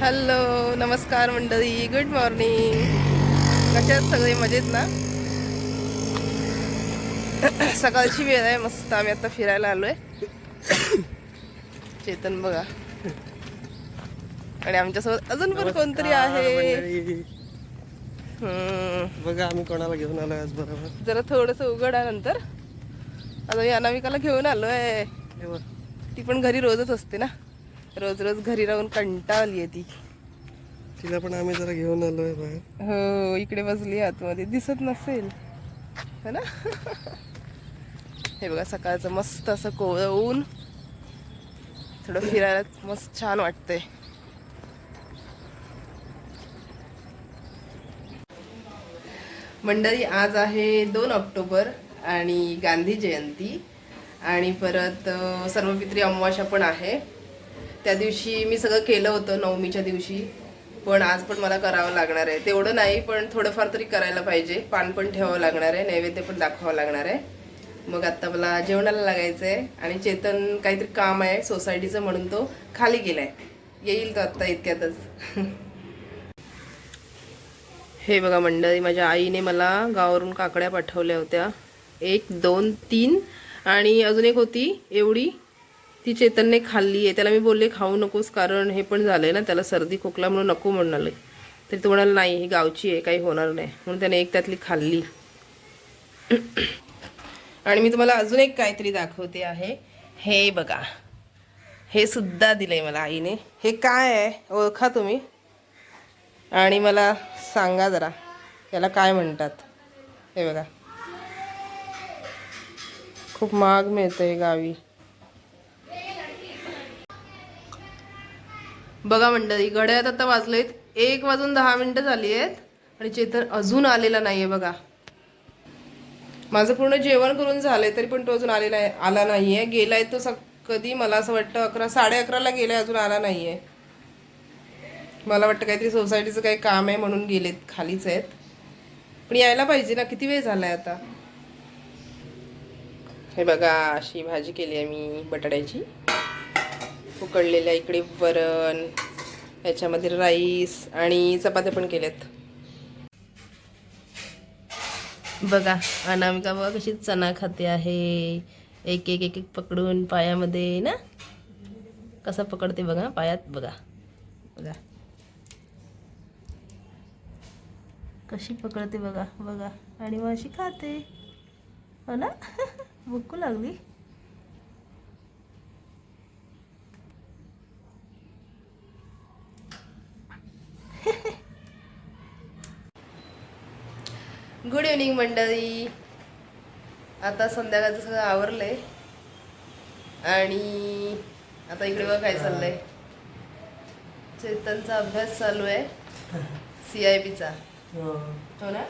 Hello नमस्कार मंडळी good morning कशात सगळे? मजेत ना? सकाळची वेळ आहे मस्त. आम्ही आता फिरायला आलोय. चेतन बघा. आणि आमच्यासोबत अजून पण कोणतरी आहे. बघा आम्ही कोणाला घेऊन आलो आज बरोबर? जरा थोडस उघडानंतर आता मी अनामिकाला घेऊन आलोय. हे बघ. ती पण घरी रोजच असते ना? रोज रोज घरी राहून कंटाळली आहे ती. तिला पण आम्ही जरा घेऊन आलोय बाहेर. हो इकडे बसली आतमध्ये. दिसत नसेल. है ना? हे बघा सकाळचं मस्त असं कोवळं ऊन. थोडं फिरायला मस्त छान वाटतंय. मंडळी आज आहे दोन ऑक्टोबर आणि गांधी जयंती. आणि परत सर्वपित्री अमावास्या पण आहे. त्या दिवशी मी सगळं केलं होतं नवमीच्या दिवशी. पण आज पण मला करावं लागणार आहे. तेवढं नाही पण थोडंफार तरी करायला पाहिजे. पान पण ठेवावं लागणार आहे नैवेद्य पण दाखवावं लागणार आहे. मग आत्ता मला जेवणाला लागायचं आहे आणि चेतन काहीतरी काम आहे सोसायटीचं म्हणून तो खाली गेला आहे येईल तो आत्ता इतक्यातच. हे बघा मंडळी माझ्या आईने मला गावावरून काकड्या पाठवल्या होत्या. एक दोन तीन आणि अजून एक होती एवढी. ती चेतनने खाल्ली आहे त्याला मी बोलले खाऊ नकोस कारण हे पण झालंय ना त्याला सर्दी खोकला म्हणून नको म्हणाले. तरी तो म्हणाला नाही ही गावची आहे काही होणार नाही. म्हणून त्याने एक त्यातली खाल्ली. आणि मी तुम्हाला अजून एक काहीतरी दाखवते आहे. हे बघा. हे सुद्धा दिलंय मला आईने. हे काय आहे? ओळखा तुम्ही. आणि मला सांगा जरा याला काय म्हणतात? हे बघा. खूप महाग मिळतं आहे गावी. बघा मंडळी घड्याळात आता वाजलेत. एक वाजून दहा मिनटं झाली आहेत आणि चेतन अजून आलेला आहे बघा. माझं पूर्ण जेवण करून झालंय तरी पण तो अजून आलेला आहे आला नाही आहे गेला गेलाय तो स कधी? मला असं वाटतं अकरा साडे अकराला गेलाय अजून आला नाही आहे मला वाटतं काहीतरी सोसायटीचं काही काम आहे म्हणून गेलेत खालीच आहेत. पण यायला पाहिजे ना किती वेळ झालाय आता? हे बघा अशी भाजी केली आहे मी बटाट्याची. उकडलेल्या इकडे वरण याच्यामध्ये राईस आणि चपात्या पण केल्यात. बघा अनामिका बघा कशी चणा खाते आहे. एक एक एक एक पकडून पायामध्ये ना कसा पकडते बघा पायात बघा. बघा. कशी पकडते बघा बघा. आणि मग अशी खाते. हो ना? भुकू लागली. गुड इव्हनिंग मंडळी. आता संध्याकाळचं सगळं आवरलंय. आणि आता इकडे बघा काय चाललंय. चेतनचा अभ्यास चालू आहे. सी आय बीचा हो. ना?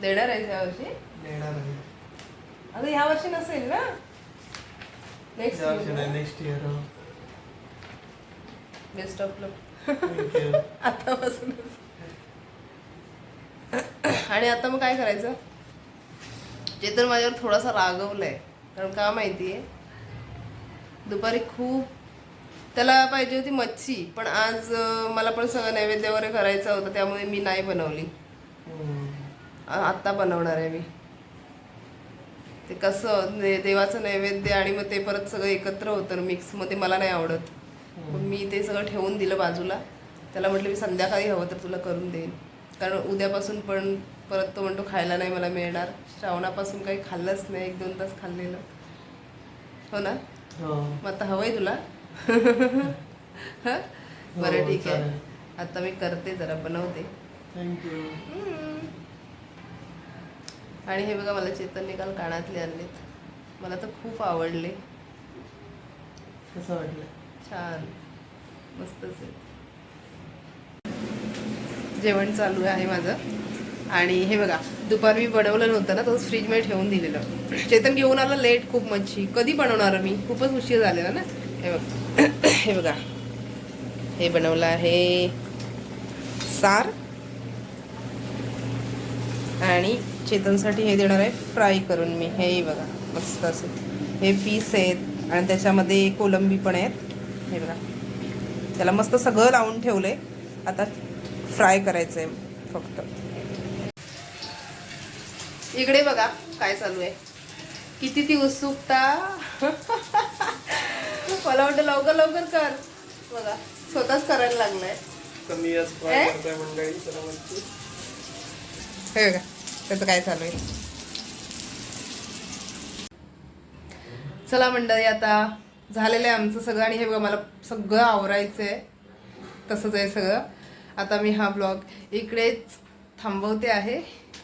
देणार आहे ह्या वर्षी? देणार आहे. अगं ह्या वर्षी नसेल ना? नेक्स्ट year, हो. Best of luck. आतापासूनच. आणि आता मग काय करायचं? जे तर माझ्यावर थोडासा रागवलाय. कारण का माहिती आहे दुपारी खूप त्याला पाहिजे होती मच्छी पण आज मला पण सगळं नैवेद्य वगैरे करायचं होतं त्यामुळे मी नाही बनवली. आत्ता बनवणार आहे मी. ते कसं देवाचं नैवेद्य आणि मग ते परत सगळं एकत्र होतं मिक्स मग ते मला नाही आवडत. मी ते सगळं ठेवून दिलं बाजूला. त्याला म्हटलं मी संध्याकाळी हवं तर तुला करून देईन. कारण उद्यापासून पण परत तो म्हणतो खायला नाही मला मिळणार. श्रावणापासून काही खाल्लंच नाही एक दोन तास खाल्लेलं. हो ना? हो. मग आता हवंय तुला? हं? बरं ठीक आहे. आता मी करते जरा बनवते. You. आणि हे बघा मला चेतनने काल कानातले आणलेत. मला तर खूप आवडले. कसं वाटलं? छान. मस्तच आहे जेवण चालू आहे माझं. आणि हे बघा दुपार मी बनवलं नव्हतं ना तसंच फ्रीजमध्ये ठेवून दिलेलं. चेतन घेऊन आलं लेट खूप मच्छी. कधी बनवणार मी? खूपच उशीर झालेला ना? हे बघा. हे बघा. हे बनवलं आहे सार. आणि चेतनसाठी हे देणार आहे फ्राय करून मी. हे बघा मस्त असं. हे पीस आहेत. आणि त्याच्यामध्ये कोलंबी पण आहेत. हे बघा. त्याला मस्त सगळं लावून ठेवलं आहे आता फ्राय करायचं आहे फक्त. इकडे बघा काय चालू आहे. किती ती उत्सुकता. मला वाटतं लवकर लवकर कर. बघा स्वतःच करायला लागलाय. कमी हे बघा त्याचं काय चालू आहे. चला मंडळी आता झालेलं आहे आमचं सगळं आणि हे बघा मला सगळं आवरायचं आहे तसंच आहे सगळं. आता मी हा ब्लॉग इकडेच थांबवते आहे.